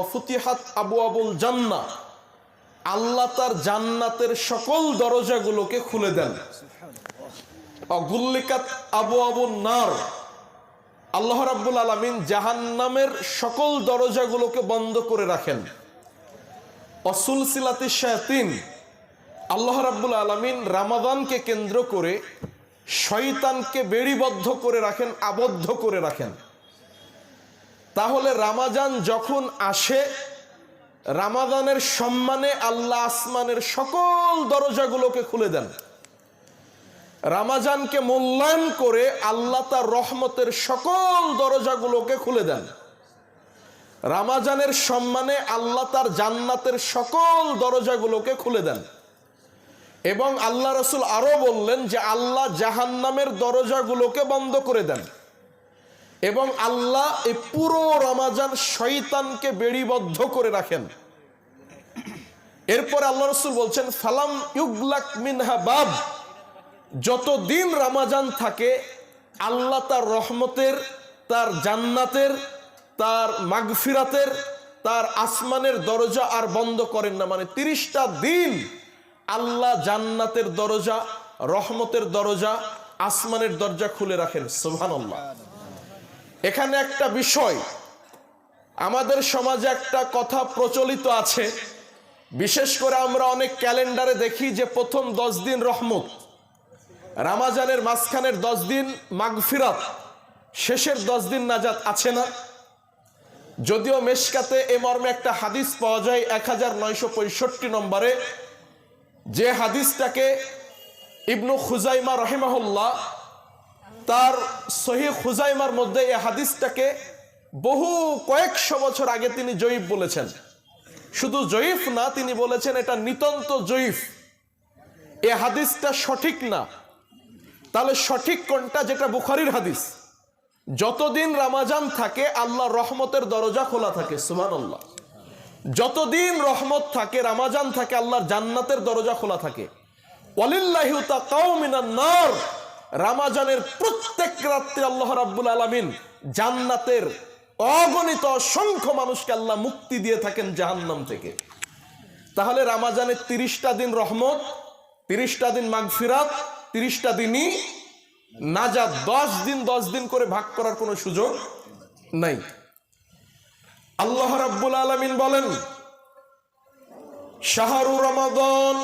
অফুতিহাত আবু আবুল জান্না আল্লাহ তার জান্নাতের সকল দরজাগুলোকে খুলে দেন। অগুল্লিকাত আবু আবু নার, আল্লাহ রাব্বুল আলমিন জাহান্নামের সকল দরজাগুলোকে বন্ধ করে রাখেন। অসুল সিলাতি শায়াতিন, আল্লাহ রাব্বুল আলমিন রামাদানকে কেন্দ্র করে শয়তানকে বেড়িবদ্ধ করে রাখেন, আবদ্ধ করে রাখেন। তাহলে রামাজান যখন আসে রামাদানের সম্মানে আল্লাহ আসমানের সকল দরজাগুলোকে খুলে দেন। রামাজানকে মূল্যায়ন করে আল্লাহ তার রহমতের সকল দরজাগুলোকে খুলে দেন। রামাজানের সম্মানে আল্লাহ তার জান্নাতের সকল দরজাগুলোকে খুলে দেন। এবং আল্লাহ রসুল আরও বললেন যে, আল্লাহ জাহান্নামের দরজাগুলোকে বন্ধ করে দেন। এবং আল্লাহ এই পুরো রমাজান শয়তানকে বেড়িবদ্ধ করে রাখেন। এরপর আল্লাহ রসুল বলছেন, ফালাম ইউগলাক মিনহা বাব। যতদিন রামাজান থাকে, আল্লাহ তার রহমতের, তার জান্নাতের, তার মাগফিরাতের, তার আসমানের দরজা আর বন্ধ করেন না। মানে তিরিশটা দিন আল্লাহ জান্নাতের দরজা, রহমতের দরজা, আসমানের দরজা খুলে রাখেন। সুবহানাল্লাহ। এখানে একটা বিষয়। আমাদের সমাজে একটা কথা প্রচলিত আছে। বিশেষ করে আমরা অনেক ক্যালেন্ডারে দেখি যে প্রথম দশ দিন রহমত, রামাজানের মাঝখানের দশ দিন মাগফিরাত, শেষের দশ দিন নাজাত আছে না। যদিও মেশকাতে এ মর্মে একটা হাদিস পাওয়া যায় এক হাজার নয়শো পঁয়ষট্টি নম্বরে, যে হাদিসটাকে ইবনু খুজাইমা রহিমাহুল্লাহ তার সহি খুজাইমার মধ্যে এই হাদিসটাকে বহু কয়েকশো বছর আগে তিনি জয়ীফ বলেছেন। শুধু জয়ীফ না, তিনি বলেছেন এটা নিতন্ত জয়ীফ। এ হাদিসটা সঠিক না। তাহলে সঠিক কোনটা? যেটা বুখারির হাদিস। যতদিন রামাজান থাকে, আল্লাহ রহমতের দরজা খোলা থাকে সুমান আল্লাহ যতদিন রহমত থাকে, রামাজান থাকে, আল্লাহর জান্নাতের দরজা খোলা থাকে। ওয়ালিল্লাহি তাকাউমিনান নার। রামাজানের প্রত্যেক রাত্রে আল্লাহ রাব্বুল আলামিন জান্নাতের অগণিত অসংখ্য মানুষকে আল্লাহ মুক্তি দিয়ে থাকেন জাহান্নাম থেকে। তাহলে রামাজানের তিরিশটা দিন রহমত, তিরিশটা দিন মাগফিরাত, তিরিশটা দিনই নাজাত। দশ দিন দশ দিন করে ভাগ করার কোনো সুযোগ নাই। আল্লাহ রাব্বুল আলামিন বলেন, শাহরু রমাদান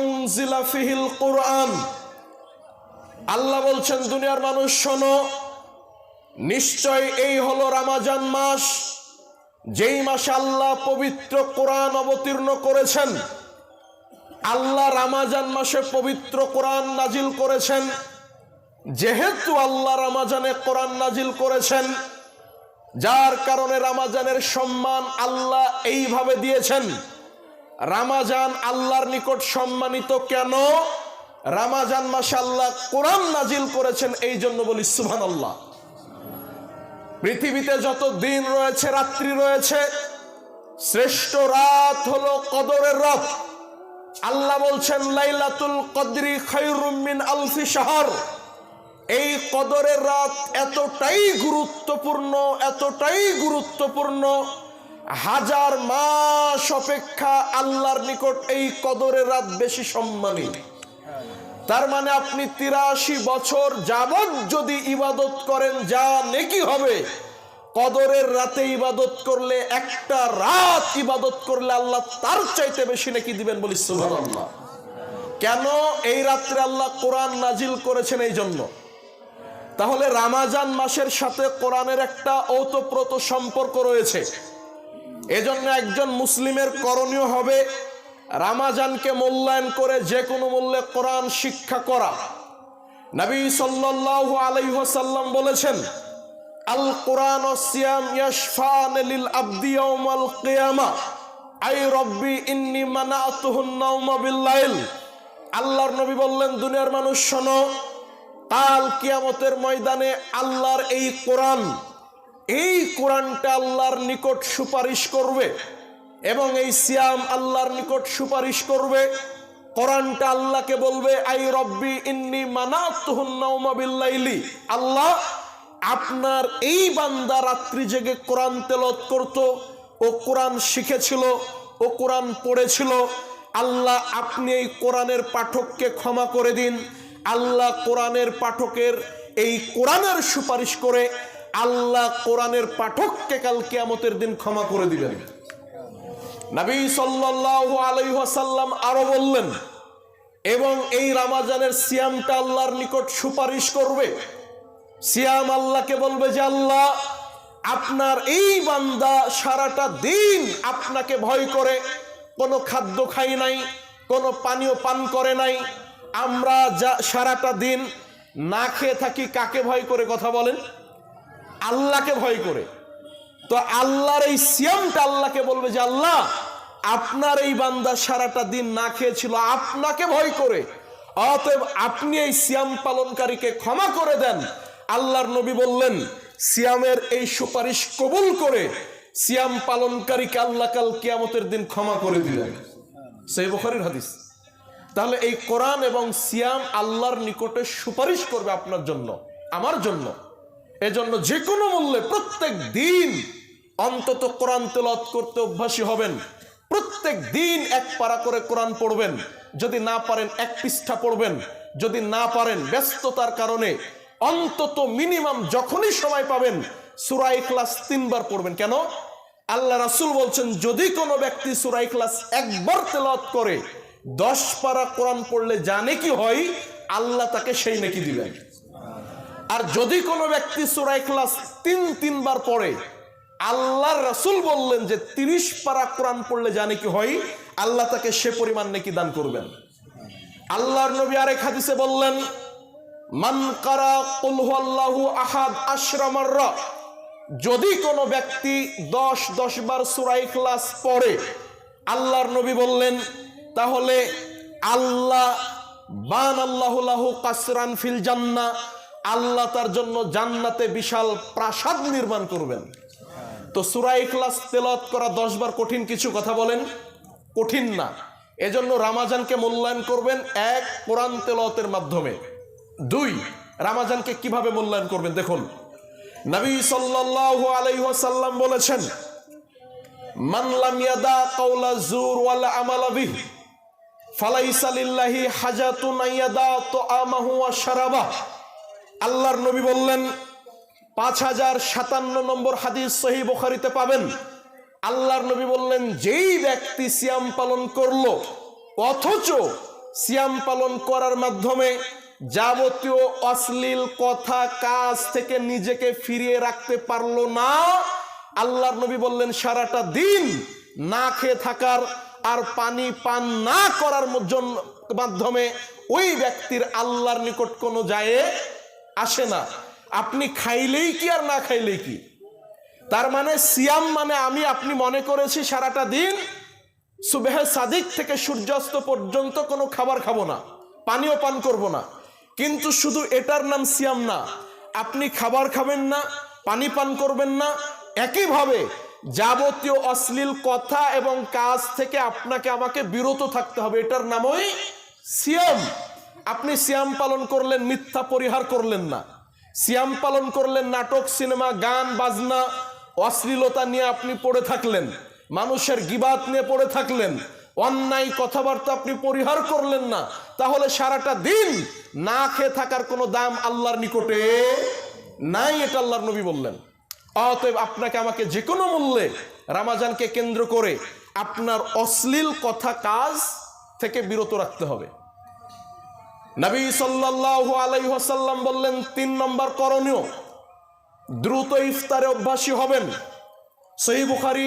উনজিলা ফিহিল কুরআন আল্লাহ বলছেন, দুনিয়ার মানুষ, শোনো, নিশ্চয় এই হলো রামাজান মাস। যেই মাসে আল্লাহ পবিত্র কোরআন অবতীর্ণ করেছেন, আল্লাহ রামাজান মাসে পবিত্র কোরআন নাজিল করেছেন। যেহেতু আল্লাহ রামাজানে কোরআন নাজিল করেছেন, যার কারণে রামাজানের সম্মান আল্লাহ এইভাবে দিয়েছেন। রামাজান আল্লাহর নিকট সম্মানিত কেন? রামাজান মাসে আল্লাহ কোরআন নাজিল করেছেন এই জন্য বলি সুভান আল্লাহ পৃথিবীতে যত দিন রয়েছে, রাত্রি রয়েছে, শ্রেষ্ঠ রাত হলো কদরের রাত আল্লাহ বলছেন, লাইলাতুল কদরি মিন আলফি শাহর। এই কদরের রাত এতটাই গুরুত্বপূর্ণ এতটাই গুরুত্বপূর্ণ, হাজার মাস অপেক্ষা আল্লাহর নিকট এই কদরের রাত বেশি সম্মানী। তার মানে আপনি তিরাশি বছর যাবৎ যদি ইবাদত করেন, যা নেকি হবে, কদরের রাতে ইবাদত করলে, একটা রাত ইবাদত করলে আল্লাহ তার চাইতে বেশি নাকি দিবেন বলি সুবহানাল্লাহ। কেন এই রাত্রে আল্লাহ কোরআন নাজিল করেছেন এই জন্য? তাহলে রামাজান মাসের সাথে কোরআনের একটা ওতপ্রোত সম্পর্ক রয়েছে। এজন্য একজন মুসলিমের করণীয় হবে রামাজানকে মূল্যায়ন করে যে কোনো মূল্যে কোরআন শিক্ষা করা। নবী সাল্লাল্লাহু আলাইহি ওয়াসাল্লাম বলেছেন, আল কোরআন ও সিয়াম ইয়াশফান লিল আবদি ইয়াউমাল কিয়ামা। আই রব্বি ইন্নী মানাতুহুন নাওমা বিল্লাইল আল্লাহর নবী বললেন, দুনিয়ার মানুষ শোনো, কাল কিয়ামতের ময়দানে আল্লাহর এই কোরআন, এই কোরআনটা আল্লাহর নিকট সুপারিশ করবে। এবং এই সিয়াম আল্লাহর নিকট সুপারিশ করবে। কোরআনটা আল্লাহকে বলবে, আই রব্বি ইন্নি মানাতুহুন্নাউমাবিল্লাইলি আল্লাহ আপনার এই বান্দা রাত্রি জেগে কোরআন তেলত করত, ও কোরআন শিখেছিল, ও কোরআন পড়েছিল। আল্লাহ আপনি এই কোরআনের পাঠককে ক্ষমা করে দিন। আল্লাহ কোরআনের পাঠকের এই কোরআনের সুপারিশ করে, আল্লাহ কোরআনের পাঠককে কাল কিয়ামতের দিন ক্ষমা করে দিবেন। নবী সাল্লাল্লাহু আলাইহি ওয়াসাল্লাম আরও বললেন, এবং এই রামাজানের সিয়ামটা আল্লাহর নিকট সুপারিশ করবে। সিয়াম আল্লাহকে বলবে যে, আল্লাহ, আপনার এই বান্দা সারাটা দিন আপনাকে ভয় করে। কোনো খাদ্য খাই নাই, কোনো পানীয় পান করে নাই। আমরা যা সারাটা দিন না খেয়ে থাকি, কাকে ভয় করে কথা বলেন? আল্লাহকে ভয় করে। তো আল্লাহর এই সিয়ামটা আল্লাহকে বলবে যে, আল্লাহ, আপনার এই বান্দা সারাটা দিন না খেয়েছিল, আপনাকে ভয় করে। অতএব আপনি এই সিয়াম পালনকারীকে ক্ষমা করে দেন। আল্লাহর নবী বললেন, সিয়ামের এই সুপারিশ কবুল করে সিয়াম পালনকারীকে আল্লাহ কাল কিয়ামতের দিন ক্ষমা করে দিলেন সেই বখারির হাদিস। তাহলে এই কোরআন এবং সিয়াম আল্লাহর নিকটে সুপারিশ করবে আপনার জন্য, আমার জন্য। এজন্য যে কোনো মূল্যে প্রত্যেক দিন অন্তত কোরআন তেলত করতে অভ্যাসী হবেন। প্রত্যেক দিন এক পারা করে কোরআন পড়বেন। যদি না পারেন এক পৃষ্ঠা পড়বেন। যদি না পারেন ব্যস্ততার কারণে অন্তত মিনিমাম যখনই সময় পাবেন সুরাই ক্লাস তিনবার পড়বেন। কেন? আল্লাহ রাসুল বলছেন, যদি কোনো ব্যক্তি সুরাই ক্লাস একবার তেলত করে, দশ পারা কোরআন পড়লে জানে কি হয়, আল্লাহ তাকে সেই নাকি দিবেন। আর যদি কোনো ব্যক্তি সুরাই ক্লাস তিন তিনবার পড়ে আল্লাহর রাসুল বললেন যে তিরিশ পারা কোরআন পড়লে জানে কি হয়? আল্লাহ তাকে সে পরিমাণ নেকি দান করবেন। আল্লাহর নবী আরেক হাদিসে বললেন, মান কারা হুয়াল্লাহু আহাদ আশরামাররা যদি কোনো ব্যক্তি দশ দশ বার সুরাই ক্লাস পড়ে, আল্লাহর নবী বললেন, তাহলে আল্লাহ বান আল্লাহ কাসরান ফিল জান্না আল্লাহ তার জন্য জান্নাতে বিশাল প্রাসাদ নির্মাণ করবেন। তো সুরাই ক্লাস তেলত করা দশ বার কঠিন কিছু কথা বলেন। কঠিন না। এজন্য রামাজানকে মূল্যায়ন করবেন এক কোরআন তেলতের মাধ্যমে। দুই, রামাজানকে কীভাবে মূল্যায়ন করবেন দেখুন। নবী সাল্লাল্লাহু আলাইহি বলেছেন আল্লাহর নবী বললেন পাঁচ হাজার সাতান্ন নম্বর হাদিস সহি বুখারিতে পাবেন। আল্লাহর নবী বললেন, যেই ব্যক্তি সিয়াম পালন করল, অথচ সিয়াম পালন করার মাধ্যমে যাবতীয় অশ্লীল কথা কাজ থেকে নিজেকে ফিরিয়ে রাখতে পারল না। আল্লাহর নবী বললেন, সারাটা দিন না খেয়ে থাকার আর পানি পান না করার জন্য মাধ্যমে ওই ব্যক্তির আল্লাহর নিকট কোনো যায় আসে না। আপনি খাইলেই কি আর না খাইলেই কি? তার মানে সিয়াম মানে আমি আপনি মনে করেছি সারাটা দিন সুবেহ সাদিক থেকে সূর্যাস্ত পর্যন্ত কোনো খাবার খাব না, পানীয় পান করব না। কিন্তু শুধু এটার নাম সিয়াম না, আপনি খাবার খাবেন না, পানি পান করবেন না। একইভাবে যাবতীয় অশ্লীল কথা এবং কাজ থেকে আপনাকে আমাকে বিরত থাকতে হবে, এটার নামই সিয়াম। আপনি সিয়াম পালন করলেন, মিথ্যা পরিহার করলেন না। সিয়াম পালন করলেন নাটক, সিনেমা, গান, বাজনা, অশ্লীলতা নিয়ে আপনি পড়ে থাকলেন, মানুষের গিবাত নিয়ে পড়ে থাকলেন, অন্যায় কথাবার্তা আপনি পরিহার করলেন না, তাহলে সারাটা দিন না খেয়ে থাকার কোনো দাম আল্লাহর নিকটে নাই এটা আল্লাহর নবী বললেন। অতএব আপনাকে আমাকে যে কোনো মূল্যে রামাজানকে কেন্দ্র করে আপনার অশ্লীল কথা কাজ থেকে বিরত রাখতে হবে। নবী সাল্লাল্লাহু আলাইহি বললেন, তিন নম্বর করণীয়, দ্রুত ইফতারে অভ্যাসী হবেন। সহি বুখারি,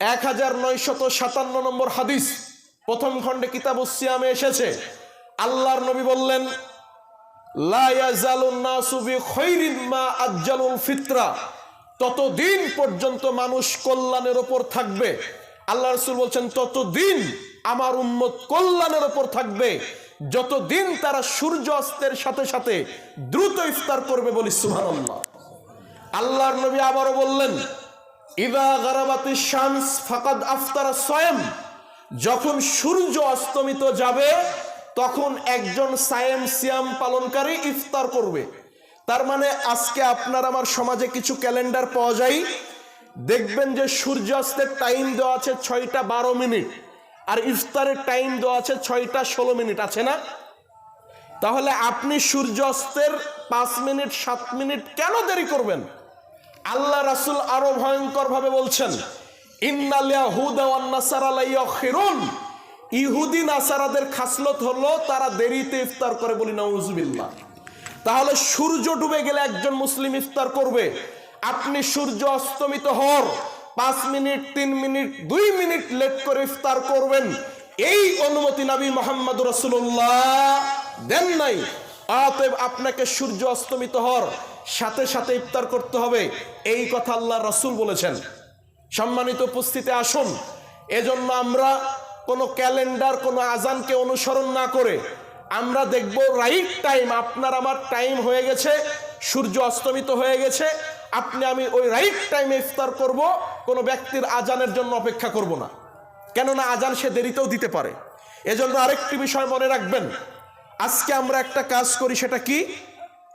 এক হাজার নয়শত সাতান্ন নম্বর হাদিস, প্রথম খণ্ডে কিতাব সিয়ামে এসেছে। আল্লাহর নবী বললেন ফিতরা। ততদিন পর্যন্ত মানুষ কল্যাণের ওপর থাকবে। আল্লাহ রসুল বলছেন, ততদিন আমার উম্মত কল্যাণের ওপর থাকবে। যতদিন তারা সূর্য অস্তের সাথে সাথে দ্রুত ইফতার করবে বলি সুবহানাল্লাহ। আল্লাহর নবী আবারও বললেন, ইদা গারাবাতি শামস ফাকাদ আফতারা সয়ম। যখন সূর্য অস্তমিত যাবে, তখন একজন সায়েম সিয়াম পালনকারী ইফতার করবে। তার মানে আজকে আপনার আমার সমাজে কিছু ক্যালেন্ডার পাওয়া যায়। দেখবেন যে সূর্যাস্তের টাইম দেওয়া আছে ছয়টা বারো মিনিট। আর ইফতারের টাইম দেওয়া আছে ছয়টা ষোলো মিনিট, আছে না? তাহলে আপনি সূর্যাস্তের পাঁচ মিনিট, সাত মিনিট কেন দেরি করবেন? আল্লাহ রাসুল আরও ভয়ঙ্কর ভাবে বলছেন ইহুদি, নাসারাদের খাসলত হলো তারা দেরিতে ইফতার করে বলি নউজুবিল্লাহ তাহলে সূর্য ডুবে গেলে একজন মুসলিম ইফতার করবে। আপনি সূর্য অস্তমিত হর পাঁচ মিনিট, তিন মিনিট, দুই মিনিট লেট করে ইফতার করবেন। এই অনুমতি নবী মোহাম্মদ রসুল্লাহ দেন নাই। অতএব আপনাকে সূর্য অস্তমিত হর সাথে সাথে ইফতার করতে হবে। এই কথা আল্লাহ রসুল বলেছেন। সম্মানিত উপস্থিতি, আসুন। এজন্য আমরা কোনো ক্যালেন্ডার, কোনো আজানকে অনুসরণ না করে আমরা দেখব রাইট টাইম আপনার আমার টাইম হয়ে গেছে, সূর্য অস্তমিত হয়ে গেছে। আপনি আমি ওই রাইট টাইমে ইফতার করব, কোনো ব্যক্তির আজানের জন্য অপেক্ষা করব না। কেননা আজান সে দেরিতেও দিতে পারে। এজন্য আরেকটি বিষয় মনে রাখবেন। আজকে আমরা একটা কাজ করি, সেটা কি?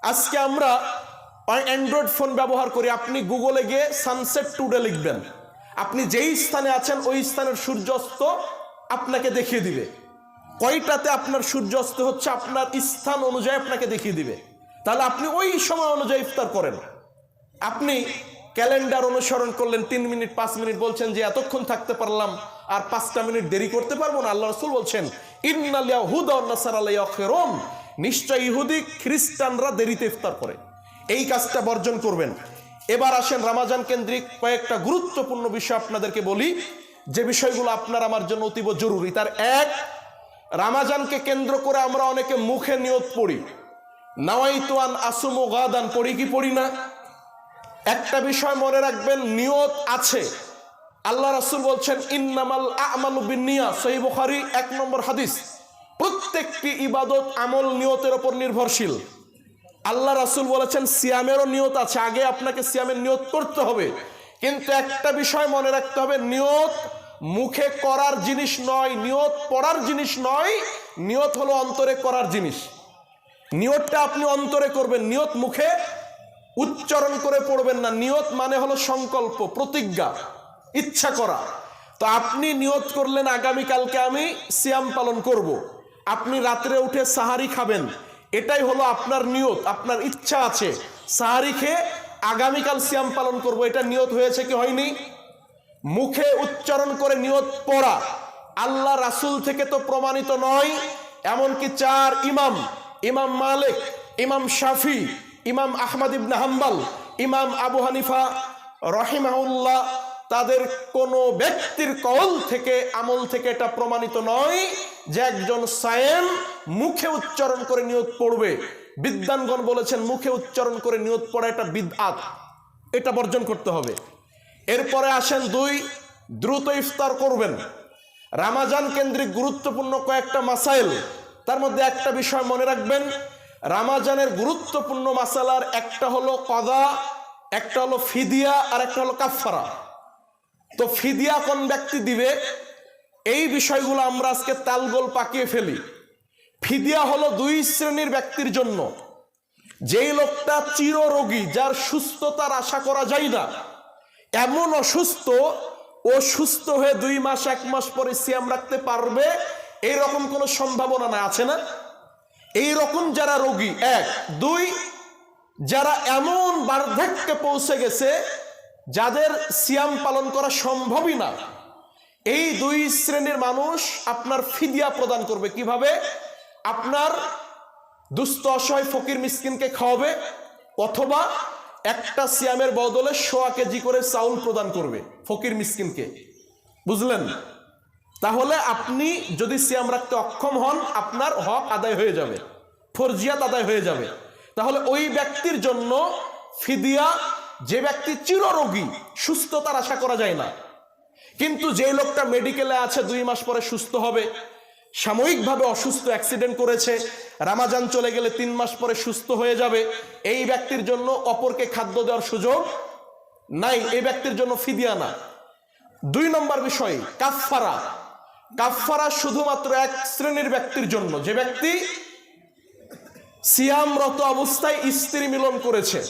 আজকে আমরা অ্যান্ড্রয়েড ফোন ব্যবহার করি। আপনি গুগলে গিয়ে সানসেট টুডে লিখবেন। আপনি যেই স্থানে আছেন, ওই স্থানের সূর্যাস্ত আপনাকে দেখিয়ে দিবে। কয়টাতে আপনার সূর্যাস্ত হচ্ছে, আপনার স্থান অনুযায়ী আপনাকে দেখিয়ে দিবে। তাহলে আপনি ওই সময় অনুযায়ী ইফতার করেন। আপনি ক্যালেন্ডার অনুসরণ করলেন তিন মিনিট, পাঁচ মিনিট, বলছেন যে এতক্ষণ থাকতে পারলাম, আর পাঁচটা মিনিট দেরি করতে পারব না। আল্লাহ রসুল বলছেন ইন্নালিয়া হুদা নাসার আলাইম নিশ্চয় ইহুদি খ্রিস্টানরা দেরিতে ইফতার করে। এই কাজটা বর্জন করবেন। এবার আসেন রামাজান কেন্দ্রিক কয়েকটা গুরুত্বপূর্ণ বিষয় আপনাদেরকে বলি। যে বিষয়গুলো আপনার আমার জন্য অতীব জরুরি, তার এক, রামাজানকে কেন্দ্র করে আমরা অনেকে মুখে নিয়ত পড়ি। নাওয়াইতুয়ান আসুমো গাদান, পড়ি কি পড়ি না? একটা বিষয় মনে রাখবেন, নিয়ত আছে। আল্লাহ রাসুল বলছেন, ইন্নামাল আমাল বিনিয়া সহি বুখারি, এক নম্বর হাদিস। প্রত্যেকটি ইবাদত আমল নিয়তের ওপর নির্ভরশীল। আল্লাহ রাসুল বলেছেন, সিয়ামেরও নিয়ত আছে, আগে আপনাকে সিয়ামের নিয়ত করতে হবে। কিন্তু একটা বিষয় মনে রাখতে হবে, নিয়ত মুখে করার জিনিস নয়, নিয়ত পড়ার জিনিস নয়, নিয়ত হলো অন্তরে করার জিনিস। নিয়তটা আপনি অন্তরে করবেন, নিয়ত মুখে উচ্চারণ করে পড়বেন না। নিয়ত মানে হলো সংকল্প, প্রতিজ্ঞা, ইচ্ছা করা। তো আপনি নিয়ত করলেন, আগামীকালকে আমি সিয়াম পালন করব। আপনি রাত্রে উঠে সাহারি খাবেন। এটাই হলো আপনার নিয়ত, আপনার ইচ্ছা আছে। সাহারি খেয়ে আগামীকাল সিয়াম পালন করব। এটা নিয়ত হয়েছে কি হয়নি? মুখে উচ্চারণ করে নিয়ত পড়া। আল্লাহ রাসুল থেকে তো প্রমাণিত নয়, এমনকি চার ইমাম ইমাম মালিক, ইমাম শাফি ইমাম আহমদ ইবনে হাম্বাল, ইমাম আবু হানিফা রহিমাউল্লাহ তাদের কোনো ব্যক্তির কল থেকে, আমল থেকে এটা প্রমাণিত নয় যে একজন সায়েম মুখে উচ্চারণ করে নিয়ত পড়বে। বিদ্যানগণ বলেছেন মুখে উচ্চারণ করে নিয়ত পড়া এটা বিদআত, এটা বর্জন করতে হবে। এরপরে আসেন দুই, দ্রুত ইফতার করবেন। রামাজান কেন্দ্রিক গুরুত্বপূর্ণ কয়েকটা মাসাইল, তার মধ্যে একটা বিষয় মনে রাখবেন রামাজানের গুরুত্বপূর্ণ মাসালার একটা হলো কদা, একটা হলো ফিদিয়া, আর একটা হলো কাফারা তো ফিদিয়া কোন ব্যক্তি দিবে? এই বিষয়গুলো আমরা আজকে তালগোল পাকিয়ে ফেলি। ফিদিয়া হলো দুই শ্রেণির ব্যক্তির জন্য। যেই লোকটা চিররোগী, যার সুস্থতার আশা করা যায় না, এমন অসুস্থ, ও সুস্থ হয়ে দুই মাস, এক মাস পরে সিয়াম রাখতে পারবে, এরকম কোনো সম্ভাবনা না, আছে না? এই রকম যারা রোগী, এক। দুই, যারা এমন বার্ধক্যে পৌঁছে গেছে, যাদের সিয়াম পালন করা সম্ভবই না, এই দুই শ্রেণির মানুষ আপনার ফিদিয়া প্রদান করবে। কীভাবে? আপনার দুস্থ, অসহায় ফকির মিসকিনকে খাওয়াবে, অথবা একটা সিয়ামের বদলে সোয়া কেজি করে চাউল প্রদান করবে ফকির মিসকিনকে। বুঝলেন? তাহলে আপনি যদি সিয়াম রাখতে অক্ষম হন, আপনার হক আদায় হয়ে যাবে। ফরজিয়াত আদায় হয়ে যাবে। তাহলে ওই ব্যক্তির জন্য ফিদিয়া, যে ব্যক্তি চিররোগী, সুস্থতার আশা করা যায় না। কিন্তু যে লোকটা মেডিকেলে আছে, দুই মাস পরে সুস্থ হবে, সাময়িকভাবে অসুস্থ অ্যাক্সিডেন্ট করেছে, রামাজান চলে গেলে তিন মাস পরে সুস্থ হয়ে যাবে, এই ব্যক্তির জন্য অপরকে খাদ্য দেওয়ার সুযোগ নাই, এই ব্যক্তির জন্য ফিদিয়া না। দুই নম্বর বিষয়, কাফফারা। কাফফারা শুধুমাত্র এক শ্রেণির ব্যক্তির জন্য। যে ব্যক্তি সিয়ামরত অবস্থায় স্ত্রী মিলন করেছে।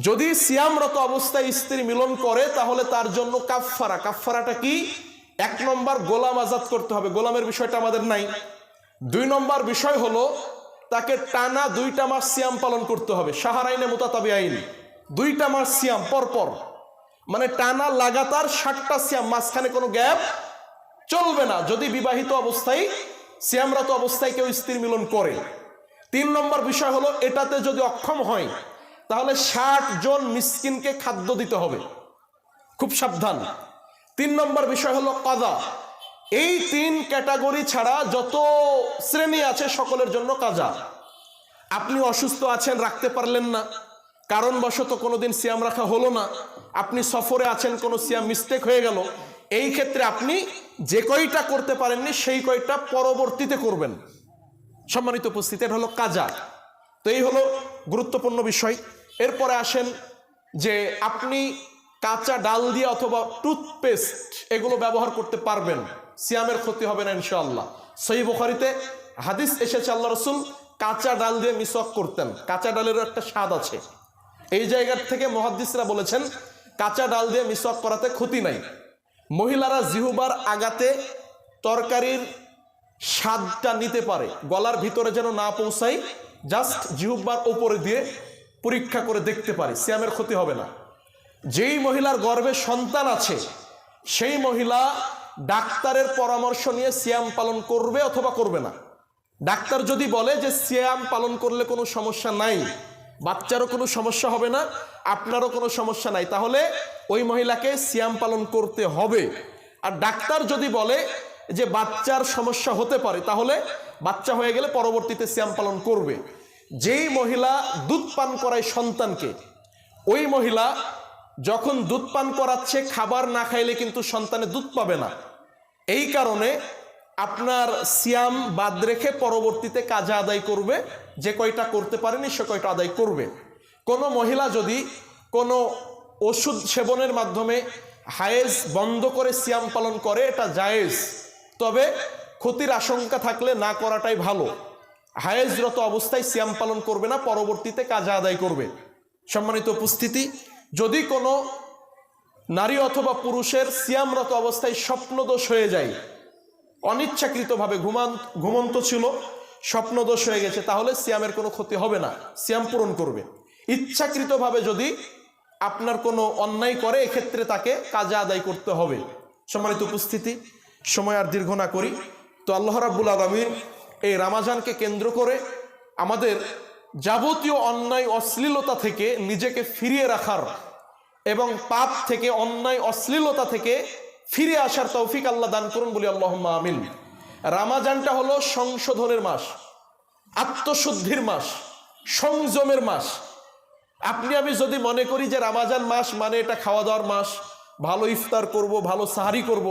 যদি সিয়ামরত অবস্থায় স্ত্রী মিলন করে, তাহলে তার জন্য কাফফারা। কাফফারাটা কি? এক নম্বর গোলাম আজাদ করতে হবে। গোলামের বিষয়টা আমাদের নাই। দুই নম্বর বিষয় হলো, তাকে টানা দুইটা মাস সিয়াম পালন করতে হবে। সাহার আইনে মোতাতাবি আইন দুইটা মাস সিয়াম, পরপর। মানে টানা লাগাতার ষাটটা সিয়াম, মাঝখানে কোনো গ্যাপ চলবে না। যদি বিবাহিত অবস্থায় সিয়ামরত অবস্থায় কেউ স্ত্রী মিলন করে। তিন নম্বর বিষয় হলো, এটাতে যদি অক্ষম হয়, তাহলে ষাট জন মিসকিনকে খাদ্য দিতে হবে। খুব সাবধান। তিন নম্বর বিষয় হলো কাজা এই তিন ক্যাটাগরি ছাড়া যত শ্রেণি আছে, সকলের জন্য কাজা। আপনি অসুস্থ আছেন, রাখতে পারলেন না। কারণবশত কোনোদিন সিয়াম রাখা হলো না। আপনি সফরে আছেন, কোনো সিয়াম মিস্টেক হয়ে গেল। এই ক্ষেত্রে আপনি যে কয়টা করতে পারেননি, সেই কয়টা পরবর্তীতে করবেন। সম্মানিত উপস্থিতি, এটা হলো কাজা। তো এই হলো গুরুত্বপূর্ণ বিষয়। এরপরে আসেন যে আপনি কাঁচা ডাল দিয়ে অথবা টুথপেস্ট এগুলো ব্যবহার করতে পারবেন। সিয়ামের ক্ষতি হবে না, ইনশাআল্লাহ। সহি বুখারিতে হাদিস এসেছে, আল্লাহ রসুল কাঁচা ডাল দিয়ে মিসওয়াক করতেন। কাঁচা ডালেরও একটা স্বাদ আছে। এই জায়গার থেকে মহাদ্দিসরা বলেছেন, কাঁচা ডাল দিয়ে মিসওয়াক করাতে ক্ষতি নাই। মহিলারা জিহুবার আগাতে তরকারির স্বাদটা নিতে পারে। গলার ভিতরে যেন না পৌঁছাই জাস্ট জিহুব্বার ওপরে দিয়ে পরীক্ষা করে দেখতে পারে, সিয়ামের ক্ষতি হবে না। যেই মহিলার গর্ভে সন্তান আছে, সেই মহিলা ডাক্তারের পরামর্শ নিয়ে সিয়াম পালন করবে অথবা করবে না। ডাক্তার যদি বলে যে সিয়াম পালন করলে কোনো সমস্যা নাই বাচ্চারও কোনো সমস্যা হবে না, আপনারও কোনো সমস্যা নাই। তাহলে ওই মহিলাকে সিয়াম পালন করতে হবে। আর ডাক্তার যদি বলে যে বাচ্চার সমস্যা হতে পারে, তাহলে বাচ্চা হয়ে গেলে পরবর্তীতে সিয়াম পালন করবে। যেই মহিলা দুধ পান করায় সন্তানকে, ওই মহিলা যখন দুধ পান করাচ্ছে, খাবার না খাইলে কিন্তু সন্তানে দুধ পাবে না। এই কারণে আপনার সিয়াম বাদ রেখে পরবর্তীতে কাজা আদায় করবে। যে কয়টা করতে পারেনি, সে কয়টা আদায় করবে। কোনো মহিলা যদি কোনো ওষুধ সেবনের মাধ্যমে হায়েজ বন্ধ করে সিয়াম পালন করে, এটা জায়েজ। তবে ক্ষতির আশঙ্কা থাকলে না করাটাই ভালো। হায়েজরত অবস্থায় সিয়াম পালন করবে না, পরবর্তীতে কাজা আদায় করবে। সম্মানিত উপস্থিতি, যদি কোনো নারী অথবা পুরুষের সিয়ামরত অবস্থায় স্বপ্নদোষ হয়ে যায় অনিচ্ছাকৃতভাবে ঘুমান ঘুমন্ত ছিল, স্বপ্নদোষ হয়ে গেছে, তাহলে সিয়ামের কোনো ক্ষতি হবে না। সিয়াম পূরণ করবে। ইচ্ছাকৃতভাবে যদি আপনার কোনো অন্যায় করে, এক্ষেত্রে তাকে কাজে আদায় করতে হবে। সম্মানিত উপস্থিতি, সময় আর দীর্ঘ না করি। তো আল্লাহ রাব্বুল আলমীর এই রামাজানকে কেন্দ্র করে আমাদের যাবতীয় অন্যায়, অশ্লীলতা থেকে নিজেকে ফিরিয়ে রাখার এবং পাপ থেকে, অন্যায়, অশ্লীলতা থেকে ফিরে আসার তৌফিক আল্লাহ দান করুন বলি আল্লাহ আমিন। রামাজানটা হলো সংশোধনের মাস, আত্মশুদ্ধির মাস, সংযমের মাস। আপনি, আমি যদি মনে করি যে রামাজান মাস মানে এটা খাওয়া দাওয়ার মাস, ভালো ইফতার করব, ভালো সাহারি করব,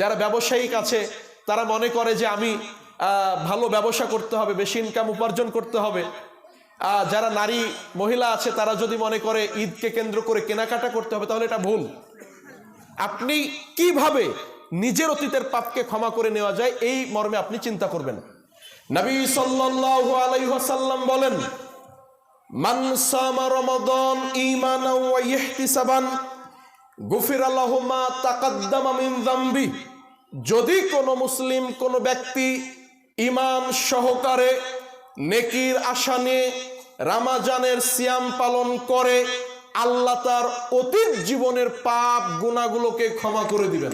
যারা ব্যবসায়িক আছে, তারা মনে করে যে আমি ভালো ব্যবসা করতে হবে, বেশি ইনকাম উপার্জন করতে হবে। যারা নারী, মহিলা আছে, তারা যদি মনে করে ঈদকে কেন্দ্র করে কেনাকাটা করতে হবে, তাহলে এটা ভুল। আপনি কীভাবে নিজের অতীতের পাপকে ক্ষমা করে নেওয়া যায়, এই মর্মে আপনি চিন্তা করবেন। নবী ওয়াসাল্লাম বলেন ওয়া মা যদি কোনো মুসলিম, কোনো ব্যক্তি ইমান সহকারে নেকির আশা নিয়ে রামাজানের সিয়াম পালন করে আল্লাহ তার অতীত জীবনের পাপ গুণাগুলোকে ক্ষমা করে দিবেন।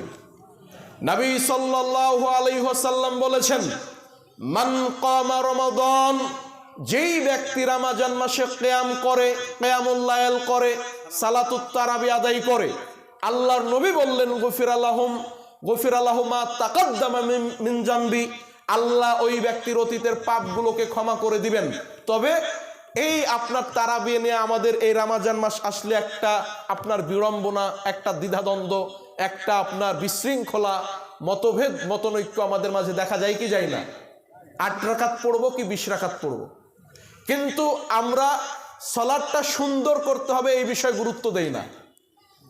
নবী সাল্লাল্লাহু আলাইহি ওয়াসাল্লাম বলেছেন, মান কামা রমাদান যেই ব্যক্তি রামাজান মাসে কিয়াম করে কিয়ামুল লাইল করে, সালাতুত তারাবি আদায় করে, আল্লাহর নবী বললেন, গফির আলাহুম গফির আলাহুমা তাকাদ্দামা মিন- মিন জামবি আল্লাহ ওই ব্যক্তির অতীতের পাপগুলোকে ক্ষমা করে দিবেন। তবে এই আপনার তারা বিয়ে নিয়ে আমাদের এই রামাজান মাস আসলে একটা আপনার বিড়ম্বনা, একটা দ্বিধাদ্বন্দ্ব, একটা আপনার বিশৃঙ্খলা, মতভেদ, মতনৈক্য আমাদের মাঝে দেখা যায় কি যায় না। আট রাকাত পড়ব কি বিশ রাখাত পড়ব? কিন্তু আমরা সলাদটা সুন্দর করতে হবে এই বিষয়ে গুরুত্ব দেই না।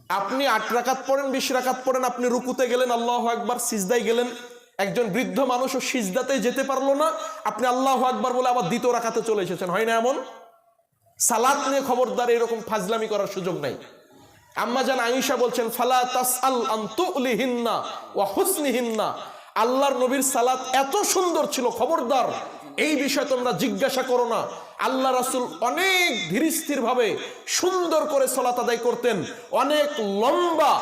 আপনি আট রাকাত পড়েন, বিশ রাখাত পড়েন, আপনি রুকুতে গেলেন, আল্লাহ একবার সিজদায় গেলেন একজন বৃদ্ধ মানুষও সিজদাতে যেতে পারল না। আপনি আল্লাহ আকবার বলে আবার দ্বিতীয় রাখাতে চলে এসেছেন, হয় না এমন? সালাত নিয়ে খবরদার এরকম ফাজলামি করার সুযোগ নাই। আম্মা জান আয়েশা বলছেন, ফালা তাসআল আন তুলিহিন্না হুসনিহিন্না। আল্লাহর নবীর সালাত এত সুন্দর ছিল, খবরদার। এই বিষয়ে তোমরা জিজ্ঞাসা করো না। আল্লাহ রাসূল অনেক ধীরস্থির ভাবে সুন্দর করে সলাত আদায় করতেন। অনেক লম্বা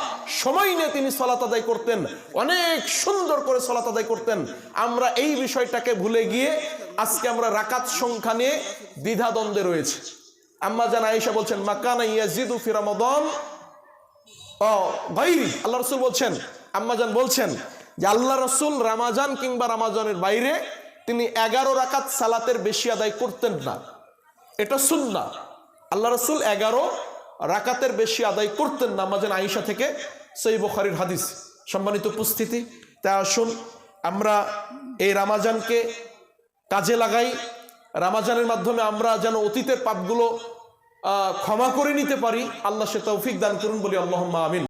সময় নিয়ে তিনি সলাত আদায় করতেন। অনেক সুন্দর করে সলাত আদায় করতেন। আমরা এই বিষয়টাকে ভুলে গিয়ে আজকে আমরা রাকাত সংখ্যা নিয়ে দ্বিধাদ্বন্দ্বে রয়েছে। আম্মা জান আয়েশা বলছেন, মাকানা ইয়াজিদু ফি রমাদান? ও বাইরি আল্লাহ রসুল বলছেন আম্মাজান বলছেন যে আল্লাহ রসুল রামাজান কিংবা রামাজানের বাইরে তিনি এগারো রাকাত সালাতের বেশি আদায় করতেন না। এটা সুন্না আল্লাহ রসুল এগারো রাকাতের বেশি আদায় করতেন না আমাজন আয়েশা থেকে সেই বখারির হাদিস। সম্মানিত উপস্থিতি তাই আসুন আমরা এই রামাজানকে কাজে লাগাই। রামাজানের মাধ্যমে আমরা যেন অতীতের পাপগুলো ক্ষমা করে নিতে পারি। আল্লাহ সে তৌফিক দান করুন বলি আল্লাহ আমিন।